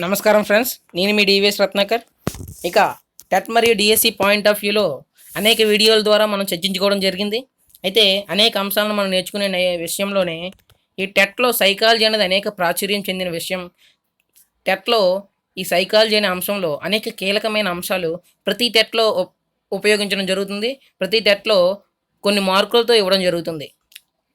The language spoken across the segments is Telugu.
నమస్కారం ఫ్రెండ్స్. నేను మీ డివిఎస్ రత్నాకర్. ఇక టెట్ మరియు డిఎస్సి పాయింట్ ఆఫ్ వ్యూలో అనేక వీడియోల ద్వారా మనం చర్చించుకోవడం జరిగింది. అయితే అనేక అంశాలను మనం నేర్చుకునే విషయంలోనే ఈ టెట్లో సైకాలజీ అనేది అనేక ప్రాచుర్యం చెందిన విషయం. టెట్లో ఈ సైకాలజీ అనే అంశంలో అనేక కీలకమైన అంశాలు ప్రతి టెట్లో ఉపయోగించడం జరుగుతుంది. ప్రతి టెట్లో కొన్ని మార్కులతో ఇవ్వడం జరుగుతుంది.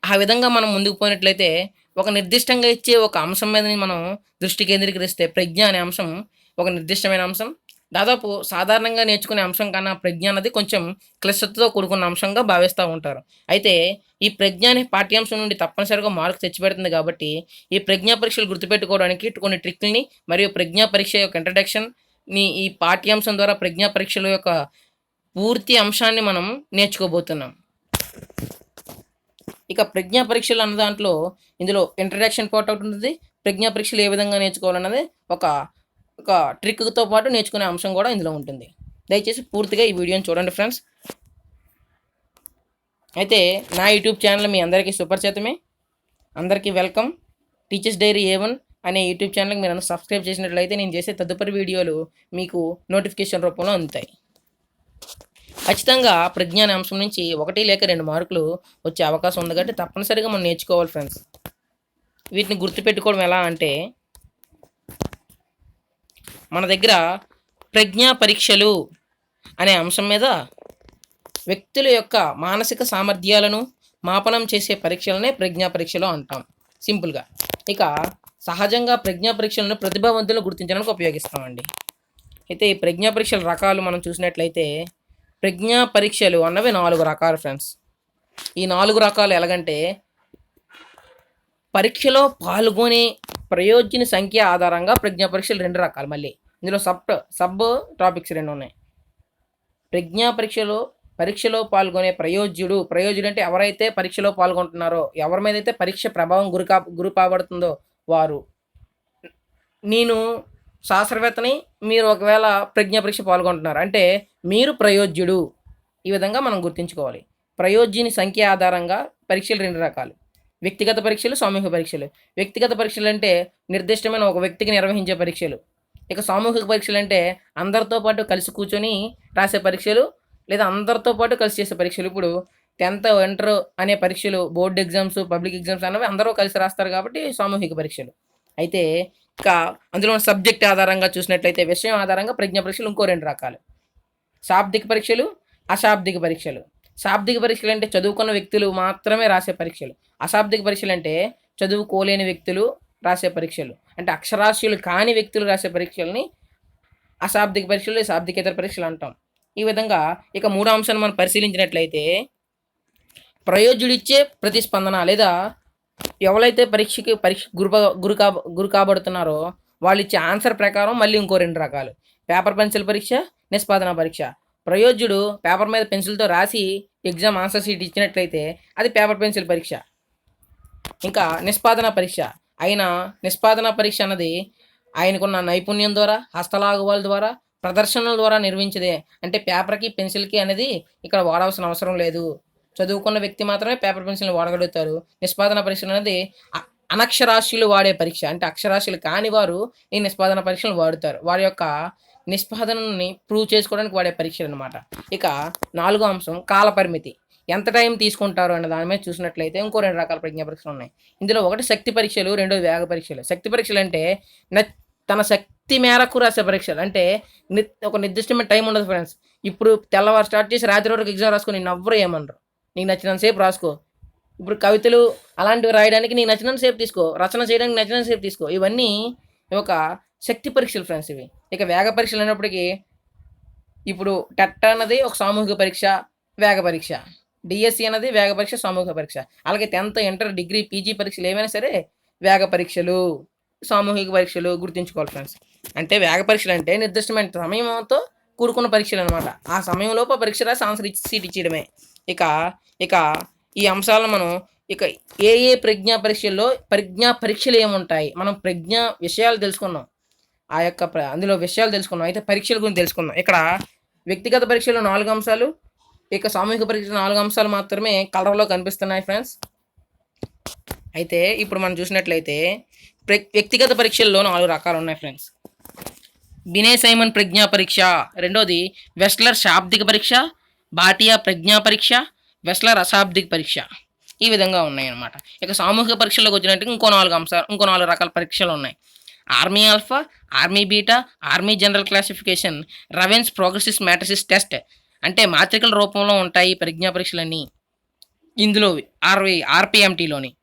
ఆ విధంగా మనం ముందుకు పోయినట్లయితే ఒక నిర్దిష్టంగా ఇచ్చే ఒక అంశం మీద మనం దృష్టి కేంద్రీకరిస్తే ప్రజ్ఞ అనే అంశం ఒక నిర్దిష్టమైన అంశం. దాదాపు సాధారణంగా నేర్చుకునే అంశం కన్నా ప్రజ్ఞ అన్నది కొంచెం క్లిష్టతతో కూడుకున్న అంశంగా భావిస్తూ ఉంటారు. అయితే ఈ ప్రజ్ఞ అనే పాఠ్యాంశం నుండి తప్పనిసరిగా మార్కు తెచ్చిపెడుతుంది కాబట్టి ఈ ప్రజ్ఞా పరీక్షలు గుర్తుపెట్టుకోవడానికి కొన్ని ట్రిక్ని మరియు ప్రజ్ఞా పరీక్ష యొక్క ఇంట్రడక్షన్ని ఈ పాఠ్యాంశం ద్వారా ప్రజ్ఞా పరీక్షల యొక్క పూర్తి అంశాన్ని మనం నేర్చుకోబోతున్నాం. ఇక ప్రజ్ఞా పరీక్షలు అన్న దాంట్లో ఇందులో ఇంట్రడక్షన్ పార్ట్ ఒకటి ఉంటుంది. ప్రజ్ఞా పరీక్షలు ఏ విధంగా నేర్చుకోవాలన్నది ఒక ఒక ట్రిక్తో పాటు నేర్చుకునే అంశం కూడా ఇందులో ఉంటుంది. దయచేసి పూర్తిగా ఈ వీడియోని చూడండి ఫ్రెండ్స్. అయితే నా యూట్యూబ్ ఛానల్ మీ అందరికీ సుపరిచితమే అందరికీ welcome. Teacher's diary A one అనే యూట్యూబ్ ఛానల్కి మీరు సబ్స్క్రైబ్ చేసినట్లయితే నేను చేసే తదుపరి వీడియోలు మీకు నోటిఫికేషన్ రూపంలో అందుతాయి. ఖచ్చితంగా ప్రజ్ఞాన అంశం నుంచి ఒకటి లేక రెండు మార్కులు వచ్చే అవకాశం ఉంది కాబట్టి తప్పనిసరిగా మనం నేర్చుకోవాలి ఫ్రెండ్స్. వీటిని గుర్తుపెట్టుకోవడం ఎలా అంటే మన దగ్గర ప్రజ్ఞా పరీక్షలు అనే అంశం మీద వ్యక్తుల యొక్క మానసిక సామర్థ్యాలను మాపనం చేసే పరీక్షలనే ప్రజ్ఞా పరీక్షలు అంటాం. సింపుల్గా ఇక సహజంగా ప్రజ్ఞా పరీక్షలను ప్రతిభావంతులను గుర్తించడానికి ఉపయోగిస్తామండి. అయితే ఈ ప్రజ్ఞా పరీక్షల రకాలు మనం చూసినట్లయితే ప్రజ్ఞా పరీక్షలు అన్నవి నాలుగు రకాలు ఫ్రెండ్స్ ఈ నాలుగు రకాలు ఎలాగంటే పరీక్షలో పాల్గొనే ప్రయోజన సంఖ్య ఆధారంగా ప్రజ్ఞా పరీక్షలు రెండు రకాలు మళ్ళీ. ఇందులో సబ్ సబ్ టాపిక్స్ రెండు ఉన్నాయి. ప్రజ్ఞా పరీక్షలో పరీక్షలో పాల్గొనే ప్రయోజ్యుడు ప్రయోజుడు అంటే ఎవరైతే పరీక్షలో పాల్గొంటున్నారో ఎవరి మీద అయితే పరీక్ష ప్రభావం గురికా గురిపాబడుతుందో గురి కాబడుతుందో వారు నేను శాస్త్రవేత్తని మీరు ఒకవేళ ప్రజ్ఞా పరీక్ష పాల్గొంటున్నారు. అంటే మీరు ప్రయోజ్యుడు. ఈ విధంగా మనం గుర్తుంచుకోవాలి. ప్రయోజ్యుని సంఖ్య ఆధారంగా పరీక్షలు రెండు రకాలు. వ్యక్తిగత పరీక్షలు సామూహిక పరీక్షలు. వ్యక్తిగత పరీక్షలు అంటే నిర్దిష్టమైన ఒక వ్యక్తికి నిర్వహించే పరీక్షలు. ఇక సామూహిక పరీక్షలు అంటే అందరితో పాటు కలిసి కూర్చొని రాసే పరీక్షలు లేదా అందరితో పాటు కలిసి చేసే పరీక్షలు. ఇప్పుడు టెన్త్ ఇంటర్ అనే పరీక్షలు బోర్డ్ ఎగ్జామ్స్ పబ్లిక్ ఎగ్జామ్స్ అనేవి అందరూ కలిసి రాస్తారు కాబట్టి సామూహిక పరీక్షలు. అయితే ఇక అందులో సబ్జెక్ట్ ఆధారంగా చూసినట్లయితే విషయం ఆధారంగా ప్రజ్ఞా పరీక్షలు ఇంకో రెండు రకాలు. శాబ్దిక పరీక్షలు అశాబ్దిక పరీక్షలు. శాబ్దిక పరీక్షలు అంటే చదువుకున్న వ్యక్తులు మాత్రమే రాసే పరీక్షలు. అశాబ్దిక పరీక్షలు అంటే చదువుకోలేని వ్యక్తులు రాసే పరీక్షలు. అంటే అక్షరాస్యులు కాని వ్యక్తులు రాసే పరీక్షల్ని అశాబ్దిక పరీక్షలు శాబ్దికేతర పరీక్షలు అంటాం. ఈ విధంగా ఇక మూడో అంశాన్ని మనం పరిశీలించినట్లయితే ప్రయోజుడిచ్చే ప్రతిస్పందన లేదా ఎవరైతే పరీక్షకి పరీక్ష గురు గురు కా గురి కాబడుతున్నారో వాళ్ళు ఇచ్చే ఆన్సర్ ప్రకారం మళ్ళీ ఇంకో రెండు రకాలు. పేపర్ పెన్సిల్ పరీక్ష నిష్పాదన పరీక్ష. ప్రయోజ్యుడు పేపర్ మీద పెన్సిల్తో రాసి ఎగ్జామ్ ఆన్సర్ షీట్ ఇచ్చినట్లయితే అది పేపర్ పెన్సిల్ పరీక్ష. ఇంకా నిష్పాదన పరీక్ష. ఆయన నిష్పాదన పరీక్ష అన్నది ఆయనకున్న నైపుణ్యం ద్వారా హస్తలాఘవాల ద్వారా ప్రదర్శనల ద్వారా నిర్మించదే అంటే పేపర్కి పెన్సిల్కి అనేది ఇక్కడ వాడవలసిన అవసరం లేదు. చదువుకున్న వ్యక్తి మాత్రమే పేపర్ పెన్సిల్ని వాడగలుగుతారు. నిష్పాదన పరీక్ష అనేది అనక్షరాస్యులు వాడే పరీక్ష. అంటే అక్షరాస్యులు కాని వారు ఈ నిష్పాదన పరీక్షలు వాడుతారు. వారి యొక్క నిష్పాదనని ప్రూవ్ చేసుకోవడానికి వాడే పరీక్షలు అనమాట ఇక నాలుగో అంశం కాల పరిమితి. ఎంత టైం తీసుకుంటారు అనే దాని మీద చూసినట్లయితే ఇంకో రెండు రకాల ప్రజ్ఞా పరీక్షలు ఉన్నాయి. ఇందులో ఒకటి శక్తి పరీక్షలు రెండోది వేగ పరీక్షలు. శక్తి పరీక్షలు అంటే న- తన శక్తి మేరకు రాసే పరీక్షలు. అంటే ని- ఒక నిర్దిష్టమైన టైం ఉండదు ఫ్రెండ్స్. ఇప్పుడు తెల్లవారు స్టార్ట్ చేసి రాత్రి వరకు ఎగ్జామ్ రాసుకుని నవ్వరు ఎవ్వరు ఏమనరు. నీకు నచ్చినంత సేపు రాసుకో. ఇప్పుడు కవితలు అలాంటివి రాయడానికి నీకు నచ్చినంత సేపు తీసుకో. రచన చేయడానికి నచ్చినంత సేపు తీసుకో. ఇవన్నీ ఒక శక్తి పరీక్షలు ఫ్రెండ్స్ ఇవి. ఇక వేగ పరీక్షలు అయినప్పటికీ ఇప్పుడు టెట్ అన్నది ఒక సామూహిక పరీక్ష వేగ పరీక్ష. డిఎస్సి అన్నది వేగ పరీక్ష సామూహిక పరీక్ష. అలాగే టెన్త్ ఇంటర్ డిగ్రీ పీజీ పరీక్షలు ఏమైనా సరే వేగ పరీక్షలు సామూహిక పరీక్షలు గుర్తుంచుకోవాలి ఫ్రెండ్స్. అంటే వేగ పరీక్షలు అంటే నిర్దిష్టమైన సమయంతో కూడుకున్న పరీక్షలు అనమాట ఆ సమయంలోపు ఆ పరీక్ష రాసి ఆన్సర్ ఇచ్చి సీట్ ఇచ్చేయడమే. ఇక ఇక ఈ అంశాలను మనం ఇక ఏ ఏ ప్రజ్ఞా పరీక్షల్లో ప్రజ్ఞా పరీక్షలు ఏముంటాయి? మనం ప్రజ్ఞా విషయాలు తెలుసుకున్నాం. ఆ యొక్క అందులో విషయాలు తెలుసుకున్నాం. అయితే పరీక్షల గురించి తెలుసుకుందాం. ఇక్కడ వ్యక్తిగత పరీక్షలు నాలుగు అంశాలు ఇక సామూహిక పరీక్షలు నాలుగు అంశాలు మాత్రమే కలర్లో కనిపిస్తున్నాయి ఫ్రెండ్స్. అయితే ఇప్పుడు మనం చూసినట్లయితే ప్ర- వ్యక్తిగత పరీక్షల్లో నాలుగు రకాలు ఉన్నాయి ఫ్రెండ్స్. బినే సైమన్ ప్రజ్ఞా పరీక్ష రెండోది వెస్ట్లర్ శాబ్దిక పరీక్ష భాటియా ప్రజ్ఞా పరీక్ష వెస్ల రసాబ్దిక పరీక్ష ఈ విధంగా ఉన్నాయి అన్నమాట ఇక సామూహిక పరీక్షలకు వచ్చినట్టు ఇంకో నాలుగు అంశాలు ఇంకో నాలుగు రకాల పరీక్షలు ఉన్నాయి. Army alpha army beta army general classification Raven's progressive matrices test అంటే మాత్రికల రూపంలో ఉంటాయి ప్రజ్ఞా పరీక్షలన్నీ. ఇందులో ఆర్వీ ఆర్పిఎంటీలోని.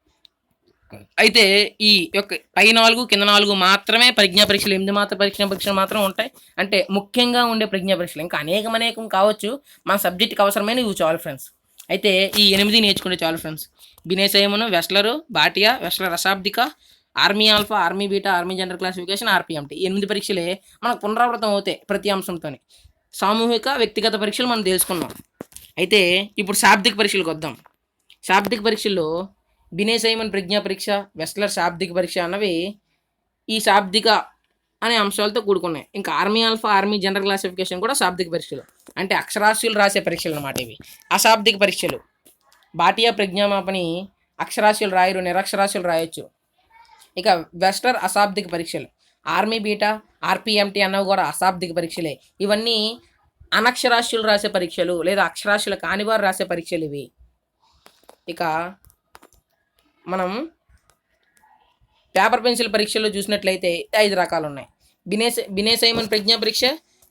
అయితే ఈ యొక్క పై నాలుగు కింద నాలుగు మాత్రమే ప్రజ్ఞా పరీక్షలు ఎనిమిది మాత్రం పరీక్ష పరీక్షలు మాత్రం ఉంటాయి. అంటే ముఖ్యంగా ఉండే ప్రజ్ఞా పరీక్షలు ఇంకా అనేకం అనేకం కావచ్చు. మన సబ్జెక్ట్కి అవసరమైన ఇవి చాలు ఫ్రెండ్స్. అయితే ఈ ఎనిమిది నేర్చుకుంటే చాలు ఫ్రెండ్స్. బినేసయమును Wechsler Bhatia Wechsler రశాబ్దిక army alpha army beta army general classification RPMT ఎనిమిది పరీక్షలే మనకు పునరావృతం అవుతాయి ప్రతి అంశంతో సామూహిక వ్యక్తిగత పరీక్షలు మనం తెలుసుకున్నాం. అయితే ఇప్పుడు శాబ్దిక పరీక్షలకు వద్దాం. శాబ్దిక పరీక్షల్లో బినే సైమన్ ప్రజ్ఞా పరీక్ష వెస్లర్ శాబ్దిక పరీక్ష అన్నవి ఈ శాబ్దిక అనే అంశాలతో కూడుకున్నాయి. ఇంకా army alpha army general classification కూడా శాబ్దిక పరీక్షలు. అంటే అక్షరాస్యులు రాసే పరీక్షలు అన్నమాట ఇవి. అశాబ్దిక పరీక్షలు. బాటియా ప్రజ్ఞామాపని అక్షరాస్యులు రాయరు నిరక్షరాస్యులు రాయొచ్చు. ఇక వెస్టర్ అశాబ్దిక పరీక్షలు. ఆర్మీ బీటా ఆర్పిఎంటీ అన్నవి కూడా అశాబ్దిక పరీక్షలే. ఇవన్నీ అనక్షరాస్యులు రాసే పరీక్షలు లేదా అక్షరాస్యులు కానివారు రాసే పరీక్షలు ఇవి. ఇక మనం పేపర్ పెన్సిల్ పరీక్షలో చూసినట్లయితే ఐదు రకాలు ఉన్నాయి బినేస్ బినేసైమన్ ప్రజ్ఞా పరీక్ష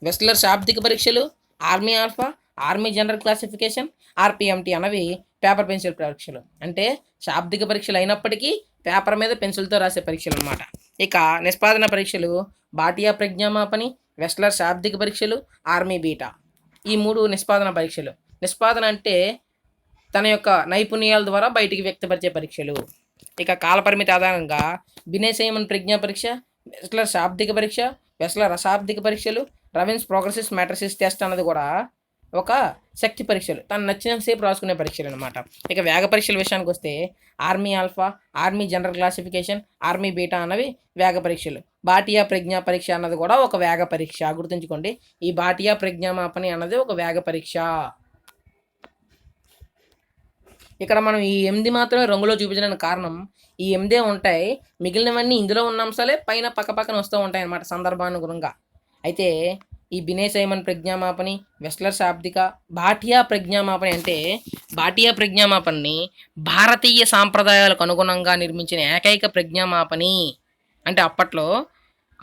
వెస్లర్ శాబ్దిక పరీక్షలు army alpha army general classification RPMT అనేవి పేపర్ పెన్సిల్ పరీక్షలు. అంటే శాబ్దిక పరీక్షలు అయినప్పటికీ పేపర్ మీద పెన్సిల్తో రాసే పరీక్షలు అన్నమాట. ఇక నిష్పాదన పరీక్షలు బాటియా ప్రజ్ఞామాపని వెస్లర్ శాబ్దిక పరీక్షలు ఆర్మీ బీటా. ఈ మూడు నిష్పాదన పరీక్షలు. నిష్పాదన అంటే తన యొక్క నైపుణ్యాల ద్వారా బయటికి వ్యక్తపరిచే పరీక్షలు. ఇక కాలపరిమితి ఆధారంగా బినేసైమన్ ప్రజ్ఞా పరీక్ష వెస్లర్ శాబ్దిక పరీక్ష వెస్లర్ రసాబ్దిక పరీక్షలు రవిన్స్ ప్రోగ్రెసిస్ మ్యాట్రసిస్ టెస్ట్ అన్నది కూడా ఒక శక్తి పరీక్షలు. తను నచ్చినంతసేపు రాసుకునే పరీక్షలు అనమాట ఇక వేగ పరీక్షల విషయానికి వస్తే army alpha army general classification army beta అన్నవి వేగ పరీక్షలు. బాటియా ప్రజ్ఞా పరీక్ష అన్నది కూడా ఒక వేగ పరీక్ష. గుర్తుంచుకోండి ఈ బాటియా ప్రజ్ఞామాపని అన్నది ఒక వేగ పరీక్ష. ఇక్కడ మనం ఈ ఎనిమిది మాత్రమే రంగులో చూపించడానికి కారణం ఈ ఎనిమిదే ఉంటాయి. మిగిలినవన్నీ ఇందులో ఉన్న అంశాలే పైన పక్క పక్కన వస్తూ ఉంటాయి అన్నమాట సందర్భానుగుణంగా. అయితే ఈ బినే సైమన్ ప్రజ్ఞామాపని వెస్లర్ శాబ్దిక బాటియా ప్రజ్ఞామాపని అంటే బాటియా ప్రజ్ఞామాపని భారతీయ సాంప్రదాయాలకు అనుగుణంగా నిర్మించిన ఏకైక ప్రజ్ఞామాపని అంటే అప్పట్లో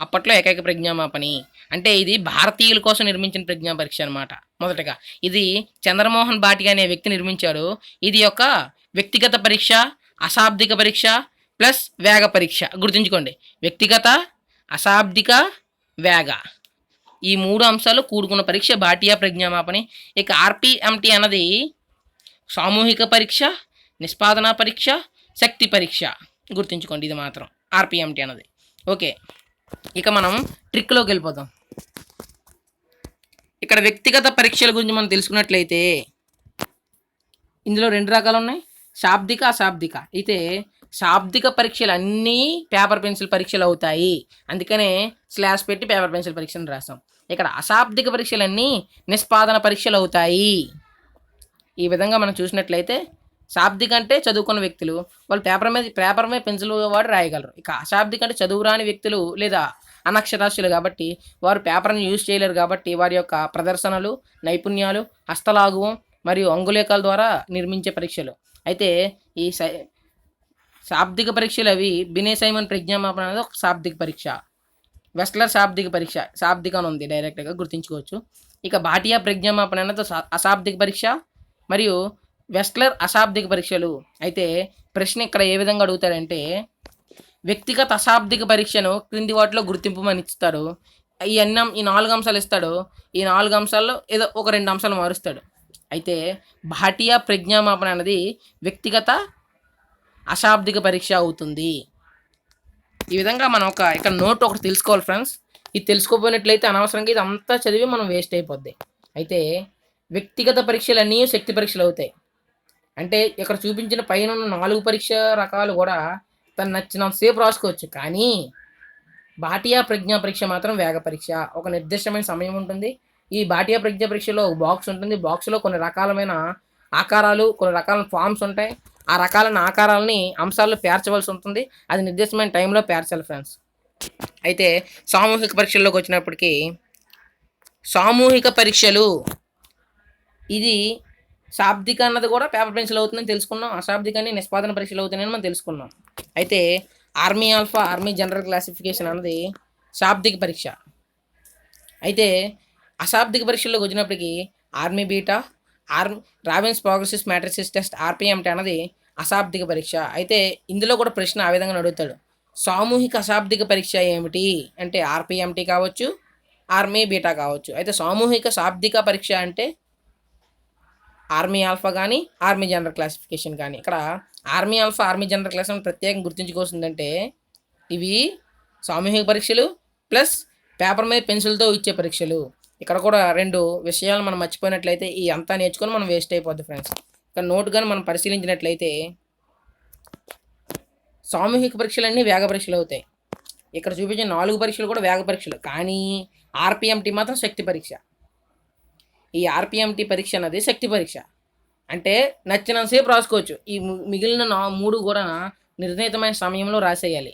అప్పట్లో ఏకైక ప్రజ్ఞామాపని. అంటే ఇది భారతీయుల కోసం నిర్మించిన ప్రజ్ఞా పరీక్ష అనమాట మొదటగా. ఇది చంద్రమోహన్ భాటి అనే వ్యక్తి నిర్మించాడు. ఇది ఒక వ్యక్తిగత పరీక్ష అశాబ్దిక పరీక్ష ప్లస్ వేగ పరీక్ష. గుర్తుంచుకోండి. వ్యక్తిగత అశాబ్దిక వేగ. ఈ మూడు అంశాలు కూడుకున్న పరీక్ష భాటియా ప్రజ్ఞామాపని. ఇక ఆర్పిఎంటి అన్నది సామూహిక పరీక్ష నిష్పాదన పరీక్ష శక్తి పరీక్ష. గుర్తుంచుకోండి ఇది మాత్రం ఆర్పిఎంటి అన్నది. ఓకే. ఇక మనం ట్రిక్లోకి వెళ్ళిపోతాం ఇక్కడ వ్యక్తిగత పరీక్షల గురించి మనం తెలుసుకున్నట్లయితే ఇందులో రెండు రకాలు ఉన్నాయి. శాబ్దిక అశాబ్దిక. అయితే శాబ్దిక పరీక్షలు అన్నీ పేపర్ పెన్సిల్ పరీక్షలు అవుతాయి. అందుకనే స్లాష్ పెట్టి పేపర్ పెన్సిల్ పరీక్షను రాస్తాం. ఇక్కడ అశాబ్దిక పరీక్షలన్నీ నిష్పాదన పరీక్షలు అవుతాయి. ఈ విధంగా మనం చూసినట్లయితే శాబ్దిక అంటే చదువుకున్న వ్యక్తులు వాళ్ళు పేపర్ మీద పేపర్ మీద పెన్సిల్ వాడు రాయగలరు. ఇక అశాబ్దిక అంటే చదువు రాని వ్యక్తులు లేదా అనక్షరాస్యులు కాబట్టి వారు పేపర్ని యూజ్ చేయలేరు కాబట్టి వారి యొక్క ప్రదర్శనలు నైపుణ్యాలు హస్తలాఘవం మరియు అంగులేఖాల ద్వారా నిర్మించే పరీక్షలు. అయితే ఈ సై శాబ్దిక పరీక్షలు అవి బినే సైమన్ ప్రజ్ఞామాపన అనేది ఒక శాబ్దిక పరీక్ష. వెస్లర్ శాబ్దిక పరీక్ష శాబ్దిక అని ఉంది డైరెక్ట్గా గుర్తుంచుకోవచ్చు. ఇక భాటియా ప్రజ్ఞామాపన అనేది సా- అశాబ్దిక పరీక్ష మరియు వెస్ట్లర్ అశాబ్దిక పరీక్షలు. అయితే ప్రశ్న ఇక్కడ ఏ విధంగా అడుగుతారంటే వ్యక్తిగత అశాబ్దిక పరీక్షను క్రింది వాటిలో గుర్తింపమని ఇస్తాడు. ఈ అన్నం ఈ నాలుగు అంశాలు ఇస్తాడు. ఈ నాలుగు అంశాల్లో ఏదో ఒక రెండు అంశాలు మారుస్తాడు. అయితే భాటియా ప్రజ్ఞామాపణ అనేది వ్యక్తిగత అశాబ్దిక పరీక్ష అవుతుంది. ఈ విధంగా మనం ఒక ఇక్కడ నోట్ ఒకటి తెలుసుకోవాలి ఫ్రెండ్స్. ఇది తెలుసుకోపోయినట్లయితే అనవసరంగా ఇది అంతా చదివి మనం వేస్ట్ అయిపోద్ది. అయితే వ్యక్తిగత పరీక్షలు అన్నీ శక్తి పరీక్షలు అవుతాయి. అంటే ఇక్కడ చూపించిన పైన ఉన్న నాలుగు పరీక్ష రకాలు కూడా తను నచ్చిన సేపు రాసుకోవచ్చు. కానీ బాటియా ప్రజ్ఞా పరీక్ష మాత్రం వేగ పరీక్ష. ఒక నిర్దిష్టమైన సమయం ఉంటుంది. ఈ బాటియా ప్రజ్ఞా పరీక్షలో ఒక బాక్స్ ఉంటుంది. బాక్స్లో కొన్ని రకాలమైన ఆకారాలు కొన్ని రకాల ఫామ్స్ ఉంటాయి. ఆ రకాలైన ఆకారాలని అంశాల్లో పేర్చవలసి ఉంటుంది. అది నిర్దిష్టమైన టైంలో పేర్చాలి ఫ్రెండ్స్. అయితే సామూహిక పరీక్షల్లోకి వచ్చినప్పటికీ సామూహిక పరీక్షలు ఇది శాబ్దిక అన్నది కూడా పేపర్ పెన్సిల్ అవుతుందని తెలుసుకున్నాం. అశాబ్దికాన్ని నిష్పాదన పరీక్షలు అవుతున్నాయని మనం తెలుసుకున్నాం. అయితే army alpha army general classification అన్నది శాబ్దిక పరీక్ష. అయితే అశాబ్దిక పరీక్షల్లోకి వచ్చినప్పటికీ army beta army Raven's progressive matrices test RPMT అన్నది అశాబ్దిక పరీక్ష. అయితే ఇందులో కూడా ప్రశ్న ఆ విధంగా అడుగుతాడు సామూహిక అశాబ్దిక పరీక్ష ఏమిటి? అంటే ఆర్పిఎంటీ కావచ్చు ఆర్మీ బీటా కావచ్చు. అయితే సామూహిక శాబ్దిక పరీక్ష అంటే ఆర్మీ ఆల్ఫా కానీ ఆర్మీ జనరల్ క్లాసిఫికేషన్ కానీ ఇక్కడ army alpha army general class ప్రత్యేకంగా గుర్తుంచుకోవాల్సిందంటే ఇవి సామూహిక పరీక్షలు ప్లస్ పేపర్ మీద పెన్సిల్తో ఇచ్చే పరీక్షలు. ఇక్కడ కూడా రెండు విషయాలు మనం మర్చిపోయినట్లయితే ఈ అంతా నేర్చుకొని మనం వేస్ట్ అయిపోద్ది ఫ్రెండ్స్. ఇక్కడ నోట్ కానీ మనం పరిశీలించినట్లయితే సామూహిక పరీక్షలన్నీ వేగ పరీక్షలు అవుతాయి. ఇక్కడ చూపించిన నాలుగు పరీక్షలు కూడా వేగ పరీక్షలు. కానీ ఆర్పిఎంటీ మాత్రం శక్తి పరీక్ష. ఈ ఆర్పిఎంటీ పరీక్ష అన్నది శక్తి పరీక్ష. అంటే నచ్చినంతసేపు రాసుకోవచ్చు. ఈ మిగిలిన నా మూడు కూడా నిర్ణీతమైన సమయంలో రాసేయాలి.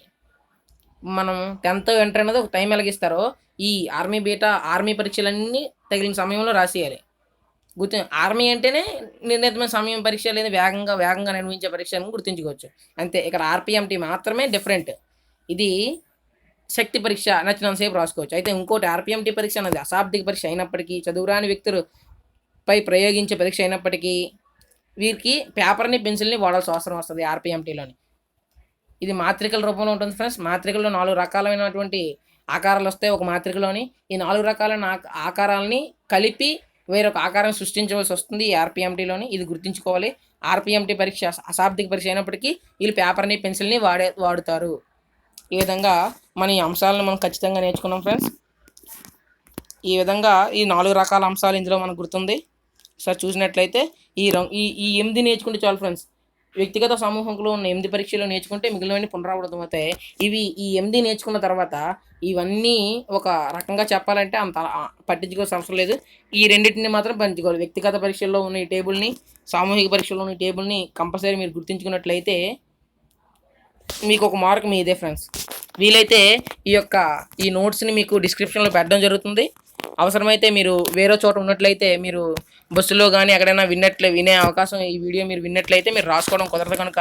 మనం టెన్త్ ఎంటర్ అనేది ఒక టైం ఎలాగిస్తారో ఈ ఆర్మీ బీటా ఆర్మీ పరీక్షలన్నీ తగిలిన సమయంలో రాసేయాలి. గుర్తు ఆర్మీ అంటేనే నిర్ణీతమైన సమయం పరీక్ష లేదా వేగంగా వేగంగా నిర్వహించే పరీక్ష అని గుర్తుంచుకోవచ్చు. అంతే. ఇక్కడ ఆర్పిఎంటీ మాత్రమే డిఫరెంట్. ఇది శక్తి పరీక్ష నచ్చినంతసేపు రాసుకోవచ్చు. అయితే ఇంకోటి ఆర్పిఎంటీ పరీక్ష అనేది అశాబ్దిక పరీక్ష అయినప్పటికీ చదువురాని వ్యక్తులు పై ప్రయోగించే పరీక్ష అయినప్పటికీ వీరికి పేపర్ని పెన్సిల్ని వాడాల్సిన అవసరం వస్తుంది ఆర్పిఎంటీలోని. ఇది మాత్రికల రూపంలో ఉంటుంది ఫ్రెండ్స్. మాత్రికల్లో నాలుగు రకాలైనటువంటి ఆకారాలు వస్తాయి ఒక మాత్రికలోని. ఈ నాలుగు రకాలైన ఆకారాలని కలిపి వేరొక ఆకారం సృష్టించవలసి వస్తుంది ఈ ఆర్పిఎంటీలోని. ఇది గుర్తుంచుకోవాలి. ఆర్పిఎంటీ పరీక్ష అశాబ్దిక పరీక్ష అయినప్పటికీ వీళ్ళు పేపర్ని పెన్సిల్ని వాడే వాడుతారు. ఈ విధంగా మన ఈ అంశాలను మనం ఖచ్చితంగా నేర్చుకున్నాం ఫ్రెండ్స్. ఈ విధంగా ఈ నాలుగు రకాల అంశాలు ఇందులో మనకు గుర్తుంది. సార్ చూసినట్లయితే ఈ రం ఈ ఈ ఎనిమిది నేర్చుకుంటే చాలు ఫ్రెండ్స్. వ్యక్తిగత సమూహంలో ఉన్న ఎనిమిది పరీక్షలు నేర్చుకుంటే మిగిలినవన్నీ పునరావృతం అవుతాయి. ఇవి ఈ ఎనిమిది నేర్చుకున్న తర్వాత ఇవన్నీ ఒక రకంగా చెప్పాలంటే అంత పట్టించుకోవాల్సిన అవసరం లేదు. ఈ రెండింటిని మాత్రం పంచుకోవాలి వ్యక్తిగత పరీక్షల్లో ఉన్న ఈ టేబుల్ని సామూహిక పరీక్షల్లో ఉన్న ఈ టేబుల్ని కంపల్సరీ మీరు గుర్తుంచుకున్నట్లయితే మీకు ఒక మార్క్ మీ ఇదే ఫ్రెండ్స్ వీలైతే ఈ యొక్క ఈ నోట్స్ని మీకు డిస్క్రిప్షన్లో పెట్టడం జరుగుతుంది. అవసరమైతే మీరు వేరే చోట ఉన్నట్లయితే మీరు బస్సులో కానీ ఎక్కడైనా విన్నట్లే వినే అవకాశం ఈ వీడియో మీరు విన్నట్లయితే మీరు రాసుకోవడం కుదరదు కనుక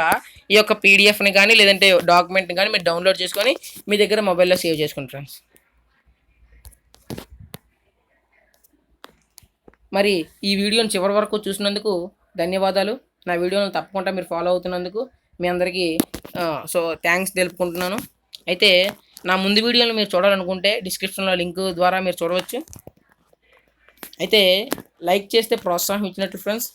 ఈ యొక్క పీడిఎఫ్ని కానీ లేదంటే డాక్యుమెంట్ని కానీ మీరు డౌన్లోడ్ చేసుకొని మీ దగ్గర మొబైల్లో సేవ్ చేసుకోండి ఫ్రెండ్స్ మరి ఈ వీడియోని చివరి వరకు చూసినందుకు ధన్యవాదాలు. నా వీడియోని తప్పకుండా మీరు ఫాలో అవుతున్నందుకు మీ అందరికీ సో థ్యాంక్స్ తెలుపుకుంటున్నాను. అయితే నా ముందు వీడియోలు మీరు చూడాలనుకుంటే డిస్క్రిప్షన్లో లింక్ ద్వారా మీరు చూడవచ్చు. అయితే లైక్ చేస్తే ప్రోత్సాహం ఇచ్చినట్లు ఫ్రెండ్స్.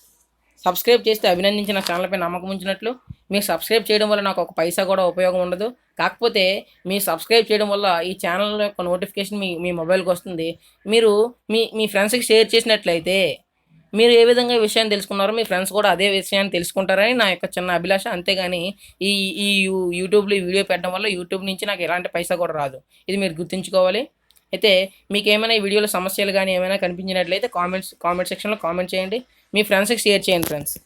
సబ్స్క్రైబ్ చేస్తే అభినందించిన ఛానల్పై నమ్మకం ఉంచినట్లు. మీరు సబ్స్క్రైబ్ చేయడం వల్ల నాకు ఒక పైసా కూడా ఉపయోగం ఉండదు. కాకపోతే మీ సబ్స్క్రైబ్ చేయడం వల్ల ఈ ఛానల్ యొక్క నోటిఫికేషన్ మీ మీ మొబైల్కి వస్తుంది. మీరు మీ మీ ఫ్రెండ్స్కి షేర్ చేసినట్లయితే మీరు ఏ విధంగా విషయాన్ని తెలుసుకున్నారో మీ ఫ్రెండ్స్ కూడా అదే విషయాన్ని తెలుసుకుంటారని నా యొక్క చిన్న అభిలాష. అంతేగాని ఈ ఈ యూ- యూట్యూబ్లో ఈ వీడియో పెట్టడం వల్ల యూట్యూబ్ నుంచి నాకు ఎలాంటి పైసా కూడా రాదు. ఇది మీరు గుర్తుంచుకోవాలి. అయితే మీకు ఏమైనా ఈ వీడియోలో సమస్యలు కానీ ఏమైనా కనిపించినట్లయితే కామెంట్స్ కామెంట్ సెక్షన్లో కామెంట్ చేయండి. మీ ఫ్రెండ్స్కి షేర్ చేయండి ఫ్రెండ్స్.